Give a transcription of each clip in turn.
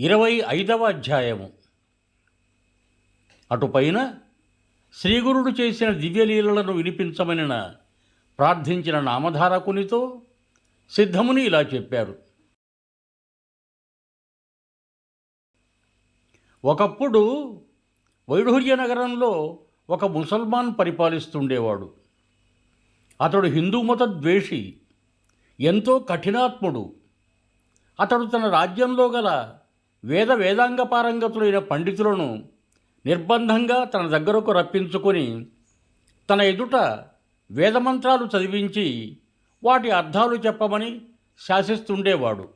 ఇరవై ఐదవ అధ్యాయము. అటుపైన శ్రీగురుడు చేసిన దివ్యలీలలను వినిపించమనిన ప్రార్థించిన నామధారకునితో సిద్ధముని ఇలా చెప్పారు. ఒకప్పుడు వైఢూర్య నగరంలో ఒక ముసల్మాన్ పరిపాలిస్తుండేవాడు. అతడు హిందూ మత ద్వేషి ఎంతో కఠినాత్ముడు. అతడు తన రాజ్యంలో గల వేద వేదాంగ పారంగతులైన పండితులను నిర్బంధంగా తన దగ్గరకు రప్పించుకొని తన ఎదుట వేదమంత్రాలు చదివించి వాటి అర్థాలు చెప్పమని శాసిస్తుండేవాడు.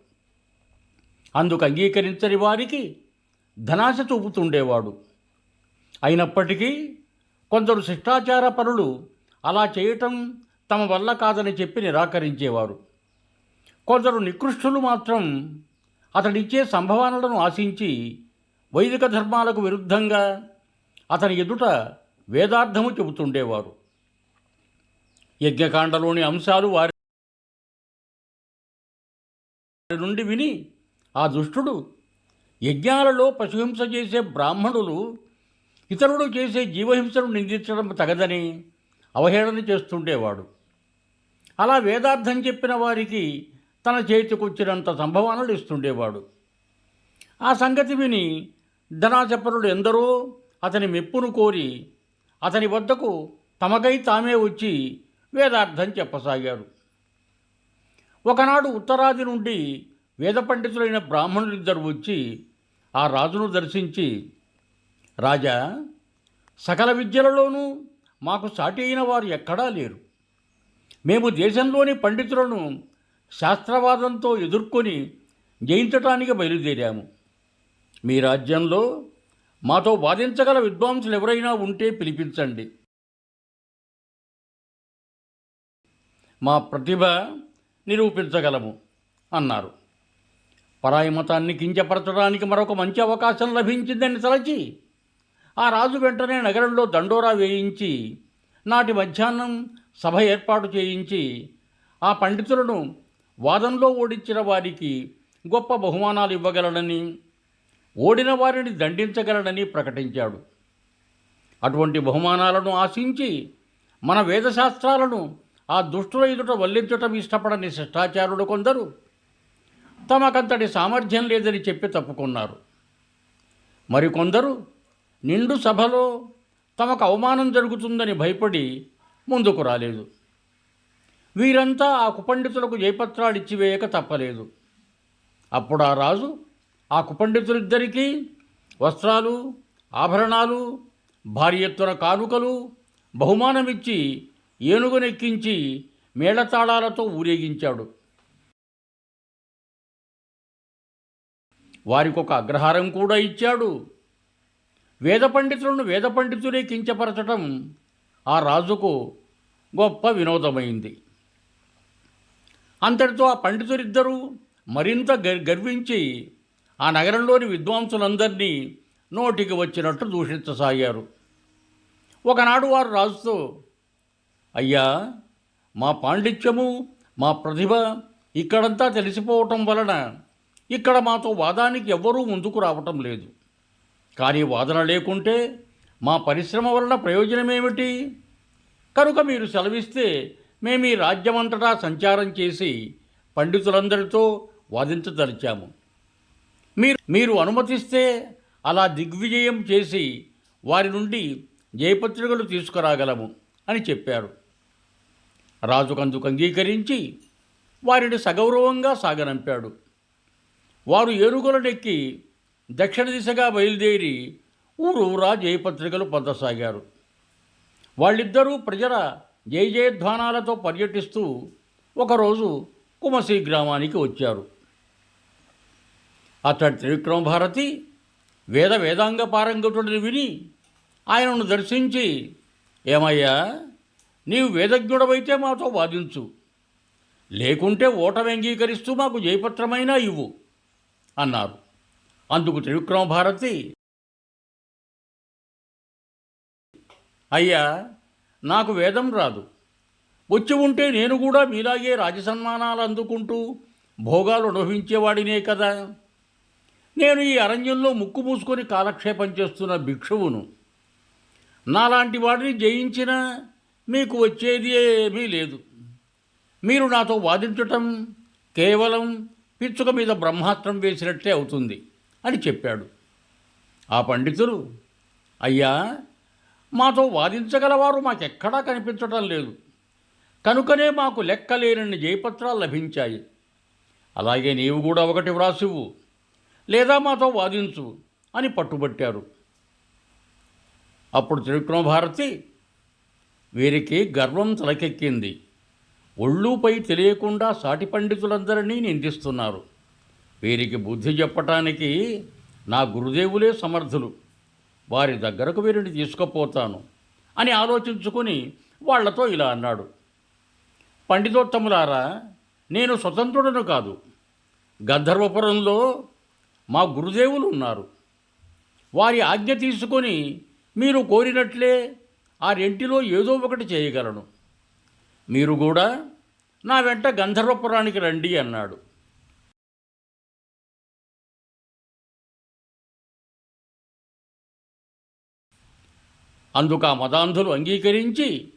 అందుకు అంగీకరించని వారికి ధనాశ చూపుతుండేవాడు. అయినప్పటికీ కొందరు శిష్టాచార పరులు అలా చేయటం తమ వల్ల కాదని చెప్పి నిరాకరించేవారు. కొందరు నికృష్టులు మాత్రం అతడిచ్చే సంభావనలను ఆశించి వైదిక ధర్మాలకు విరుద్ధంగా అతని ఎదుట వేదార్థము చెబుతుండేవారు. యజ్ఞకాండలోని అంశాలు వారి నుండి విని ఆ దుష్టుడు యజ్ఞాలలో పశుహింస చేసే బ్రాహ్మణులు ఇతరుడు చేసే జీవహింసను నిందించడం తగదని అవహేళన చేస్తుండేవాడు. అలా వేదార్థం చెప్పిన వారికి తన చేతికొచ్చినంత సంభవనలు ఇస్తుండేవాడు. ఆ సంగతి విని ధనాచపరుడు ఎందరో అతని మెప్పును కోరి అతని వద్దకు తమకై తామే వచ్చి వేదార్థం చెప్పసాగారు. ఒకనాడు ఉత్తరాది నుండి వేద పండితులైన బ్రాహ్మణులిద్దరు వచ్చి ఆ రాజును దర్శించి రాజా సకల విద్యలలోనూ మాకు సాటి అయిన వారు ఎక్కడా లేరు. మేము దేశంలోని పండితులను శాస్త్రవాదంతో ఎదుర్కొని జయించటానికి బయలుదేరాము. మీ రాజ్యంలో మాతో వాదించగల విద్వాంసులు ఎవరైనా ఉంటే పిలిపించండి. మా ప్రతిభ నిరూపించగలము అన్నారు. పరాయి మతాన్ని కించపరచడానికి మరొక మంచి అవకాశం లభించిందని తలచి ఆ రాజు వెంటనే నగరంలో దండోరా వేయించి నాటి మధ్యాహ్నం సభ ఏర్పాటు చేయించి ఆ పండితులను వాదంలో ఓడించిన వారికి గొప్ప బహుమానాలు ఇవ్వగలడని ఓడిన వారిని దండించగలడని ప్రకటించాడు. అటువంటి బహుమానాలను ఆశించి మన వేదశాస్త్రాలను ఆ దుష్టుల ఎదుట వల్లించటం ఇష్టపడని శిష్టాచారులు కొందరు తమకంతటి సామర్థ్యం లేదని చెప్పి తప్పుకున్నారు. మరికొందరు నిండు సభలో తమకు అవమానం జరుగుతుందని భయపడి ముందుకు రాలేదు. వీరంతా ఆ కుపండితులకు జయపత్రాలు ఇచ్చివేయక తప్పలేదు. అప్పుడు ఆ రాజు ఆ కుపండితులిద్దరికీ వస్త్రాలు ఆభరణాలు భార్యత్వర ఎత్తున కానుకలు బహుమానమిచ్చి ఏనుగునెక్కించి మేళతాళాలతో ఊరేగించాడు. వారికొక అగ్రహారం కూడా ఇచ్చాడు. వేద పండితులను వేద పండితులే కించపరచటం ఆ రాజుకు గొప్ప వినోదమైంది. అంతటితో ఆ పండితులిద్దరూ మరింత గర్ గర్వించి ఆ నగరంలోని విద్వాంసులందరినీ నోటికి వచ్చినట్టు దూషించసాగారు. ఒకనాడు వారు రాజుతో అయ్యా మా పాండిత్యము మా ప్రతిభ ఇక్కడంతా తెలిసిపోవటం వలన ఇక్కడ మాతో వాదానికి ఎవ్వరూ ముందుకు రావటం లేదు. కానీ వాదన లేకుంటే మా పరిశ్రమ వలన ప్రయోజనమేమిటి? కనుక మీరు సెలవిస్తే మేము ఈ రాజ్యమంతటా సంచారం చేసి పండితులందరితో వాదించదలిచాము. మీరు మీరు అనుమతిస్తే అలా దిగ్విజయం చేసి వారి నుండి జయపత్రికలు తీసుకురాగలము అని చెప్పారు. రాజుకందుకు అంగీకరించి వారిని సగౌరవంగా సాగనంపాడు. వారు ఏనుగులనెక్కి దక్షిణ దిశగా బయలుదేరి ఊరూరా జయపత్రికలు పొందసాగారు. వాళ్ళిద్దరూ ప్రజల జయజయధ్వానాలతో పర్యటిస్తూ ఒకరోజు కుమసి గ్రామానికి వచ్చారు. అతడి త్రివిక్రమ భారతి వేద వేదాంగ పారంగతుడిని విని ఆయనను దర్శించి ఏమయ్యా నీవు వేదజ్ఞుడవైతే మాతో వాదించు. లేకుంటే ఓటమి అంగీకరిస్తూ మాకు జయపత్రమైనా ఇవ్వు అన్నారు. అందుకు త్రివిక్రమ భారతి అయ్యా నాకు వేదం రాదు. వచ్చి ఉంటే నేను కూడా మీలాగే రాజసన్మానాలు అందుకుంటూ భోగాలు అనుభవించేవాడినే కదా. నేను ఈ అరణ్యంలో ముక్కు మూసుకొని కాలక్షేపం చేస్తున్న భిక్షువును. నాలాంటి వాడిని జయించినా మీకు వచ్చేది ఏమీ లేదు. మీరు నాతో వాదించటం కేవలం పిచ్చుక మీద బ్రహ్మాస్త్రం వేసినట్టే అవుతుంది అని చెప్పాడు. ఆ పండితులు అయ్యా మాతో వాదించగలవారు మాకెక్కడా కనిపించటం లేదు. కనుకనే మాకు లెక్కలేనన్ని జయపత్రాలు లభించాయి. అలాగే నీవు కూడా ఒకటి వ్రాసివు లేదా మాతో వాదించు అని పట్టుబట్టారు. అప్పుడు త్రివిక్రమభారతి వీరికి గర్వం తలకెక్కింది. ఒళ్ళుపై తెలియకుండా సాటి పండితులందరినీ నిందిస్తున్నారు. వీరికి బుద్ధి చెప్పటానికి నా గురుదేవులే సమర్థులు. వారి దగ్గరకు వీరిని తీసుకుపోతాను అని ఆలోచించుకొని వాళ్ళతో ఇలా అన్నాడు. పండితోత్తములారా నేను స్వతంత్రుడను కాదు. గంధర్వపురంలో మా గురుదేవులు ఉన్నారు. వారి ఆజ్ఞ తీసుకొని మీరు కోరినట్లే ఆ రెంటిలో ఏదో ఒకటి చేయగలను. మీరు కూడా నా వెంట గంధర్వపురానికి రండి అన్నాడు. అందుకు ఆ మదాంధులు అంగీకరించి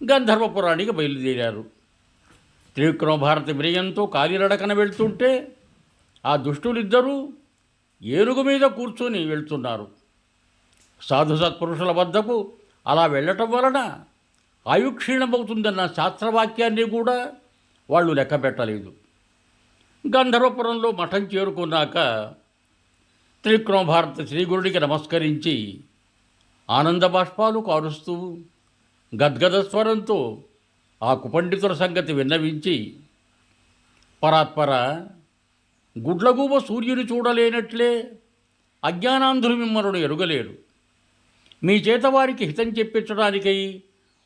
గంధర్వపురానికి బయలుదేరారు. త్రివిక్రమభారతి వినయంతో కాలినడకన వెళ్తుంటే ఆ దుష్టులిద్దరూ ఏనుగు మీద కూర్చొని వెళ్తున్నారు. సాధు సత్పురుషుల వద్దకు అలా వెళ్ళటం వలన ఆయుక్షీణమవుతుందన్న శాస్త్రవాక్యాన్ని కూడా వాళ్ళు లెక్క పెట్టలేదు గంధర్వపురంలో మఠం చేరుకున్నాక త్రివిక్రమభారత శ్రీగురుడికి నమస్కరించి ఆనంద బాష్పాలు కారుస్తూ గద్గద స్వరంతో ఆ కుపండితుల సంగతి విన్నవించి పరాత్పర గుడ్లగూబ సూర్యుని చూడలేనట్లే అజ్ఞానాంధులు మిమ్మల్ని ఎరుగలేరు. మీ చేత వారికి హితం చెప్పించడానికై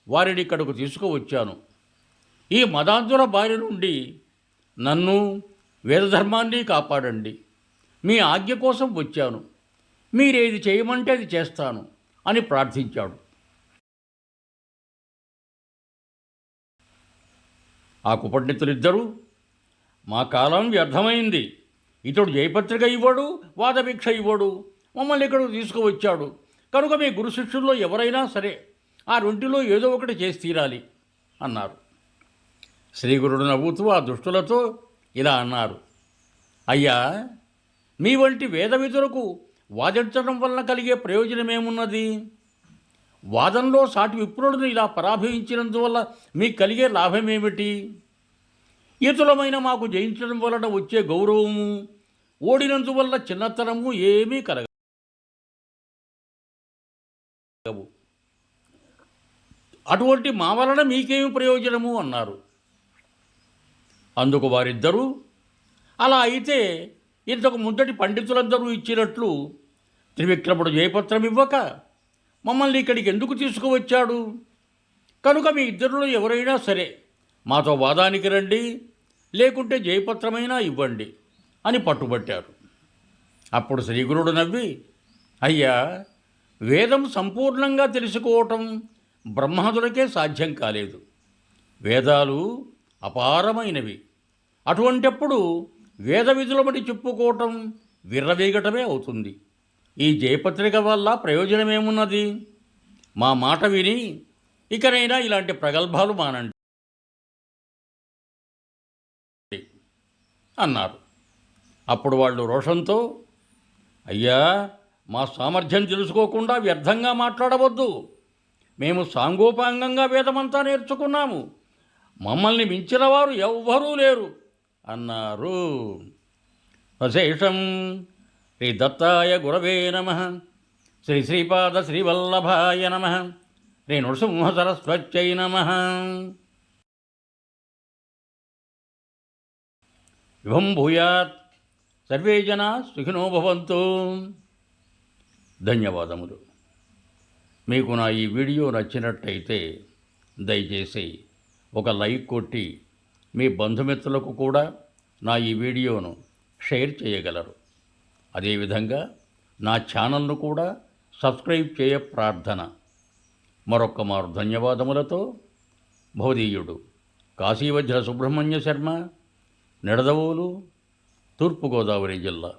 వారిని ఇక్కడకు తీసుకువచ్చాను. ఈ మదాంధుల బారి నుండి నన్ను వేదధర్మాన్ని కాపాడండి. మీ ఆజ్ఞ కోసం వచ్చాను. మీరేది చేయమంటే అది చేస్తాను. అని ప్రార్థించాడు. ఆ కుపండితులిద్దరూ మా కాలం వ్యర్థమైంది. ఇతడు జయపత్రిక ఇవ్వడు వాదభిక్ష ఇవ్వడు మమ్మల్ని ఇక్కడికి తీసుకువచ్చాడు. కనుక మీ గురు శిష్యుల్లో ఎవరైనా సరే ఆ రెంటిలో ఏదో ఒకటి చేసి తీరాలి అన్నారు. శ్రీగురుడు నవ్వుతూ ఆ దుష్టులతో ఇలా అన్నారు. అయ్యా మీ వంటి వేదవిధులకు వాదించడం వలన కలిగే ప్రయోజనమేమున్నది వాదంలో సాటి విప్రుడిని ఇలా పరాభవించినందువల్ల మీకు కలిగే లాభమేమిటి? ఇతరులమైన మాకు జయించడం వలన వచ్చే గౌరవము ఓడినందువల్ల చిన్నతనము ఏమీ కలగవు. అటువంటి మా వలన మీకేమి ప్రయోజనము? అన్నారు. అందుకు వారిద్దరూ అలా అయితే ఇంతకు ముందటి పండితులందరూ ఇచ్చినట్లు త్రివిక్రముడు జయపత్రం ఇవ్వక మమ్మల్ని ఇక్కడికి ఎందుకు తీసుకువచ్చాడు? కనుక మీ ఇద్దరిలో ఎవరైనా సరే మాతో వాదానికి రండి లేకుంటే జయపత్రమైనా ఇవ్వండి అని పట్టుబట్టారు. అప్పుడు శ్రీగురుడు నవ్వి అయ్యా వేదం సంపూర్ణంగా తెలుసుకోవటం బ్రహ్మాదులకే సాధ్యం కాలేదు. వేదాలు అపారమైనవి. అటువంటప్పుడు వేద విధులమని చెప్పుకోవటం విర్రవీగటమే అవుతుంది. ఈ జయపత్రిక వల్ల ప్రయోజనమేమున్నది? మా మాట విని ఇకనైనా ఇలాంటి ప్రగల్భాలు మానండి అన్నారు. అప్పుడు వాళ్ళు రోషంతో అయ్యా మా సామర్థ్యం తెలుసుకోకుండా వ్యర్థంగా మాట్లాడవద్దు. మేము సాంగోపాంగంగా వేదమంతా నేర్చుకున్నాము. మమ్మల్ని మించిన వారు ఎవ్వరూ లేరు అన్నారు. అశేషం. శ్రీ దత్తాయ గురవే నమ. శ్రీ శ్రీపాద శ్రీవల్లభాయ నమ. శ్రీ నృసింహ సరస్వత్యై నమ. విభం భూయాత్. సర్వే జన సుఖినో భవంతు. ధన్యవాదములు. మీకు నా ఈ వీడియో నచ్చినట్టయితే దయచేసి ఒక లైక్ కొట్టి మీ బంధుమిత్రులకు కూడా నా ఈ వీడియోను షేర్ చేయగలరు. అదేవిధంగా నా ఛానల్ను కూడా సబ్స్క్రైబ్ చేయ ప్రార్థన. మరొక్క మారు ధన్యవాదములతో భౌదీయుడు కాశీవజ్ర సుబ్రహ్మణ్య శర్మ నిడదవోలు తూర్పుగోదావరి జిల్లా.